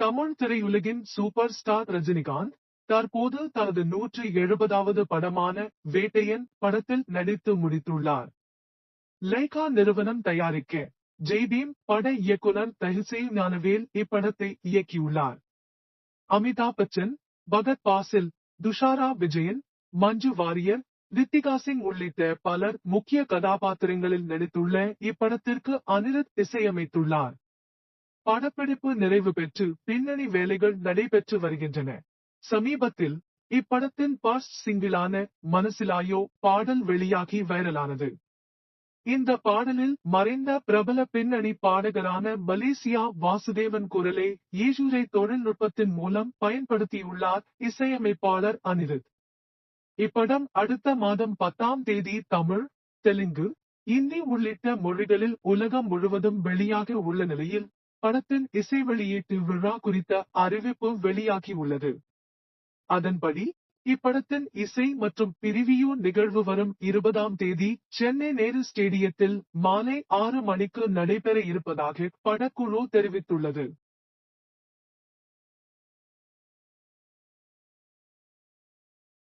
தமிழ் திரையுலகின் super star Rajinikanth தற்போது தனது நூற்றி எழுபதாவது படமான வேட்டையன் படத்தில் நடித்து முடித்துள்ளார். லைகா நிறுவனம் தயாரிக்க ஜெய்பீம் பட இயக்குனர் தஹிசே ஞானவேல் இப்படத்தை இயக்கியுள்ளார். அமிதாப் பச்சன் பகத் பாசில் துஷாரா விஜயன் மஞ்சு வாரியர் ரித்திகா சிங் உள்ளிட்ட பலர் முக்கிய கதாபாத்திரங்களில் நடித்துள்ள இப்படத்திற்கு அனிருத் இசையமைத்துள்ளார். படப்பிடிப்பு நிறைவு பெற்று பின்னணி வேலைகள் நடைபெற்று வருகின்றன. சமீபத்தில் இப்படத்தின் பர்ஸ்ட் சிங்கிளான மனசிலாயோ பாடல் வெளியாகி வைரலானது. இந்த பாடலில் மறைந்த பிரபல பின்னணி பாடகரான மலேசியா வாசுதேவன் குரலை ஈஜூரை தொழில்நுட்பத்தின் மூலம் பயன்படுத்தியுள்ளார் இசையமைப்பாளர் அனிருத். இப்படம் அடுத்த மாதம் பத்தாம் தேதி தமிழ் தெலுங்கு இந்தி உள்ளிட்ட மொழிகளில் உலகம் முழுவதும் வெளியாக உள்ள நிலையில் படத்தின் இசை வெளியீட்டு விழா குறித்த அறிவிப்பு வெளியாகியுள்ளது. அதன்படி இப்படத்தின் இசை மற்றும் பிரிவியூ நிகழ்வு வரும் இருபதாம் தேதி சென்னை நேரு ஸ்டேடியத்தில் மாலை ஆறு மணிக்கு நடைபெற இருப்பதாக படக்குழு தெரிவித்துள்ளது.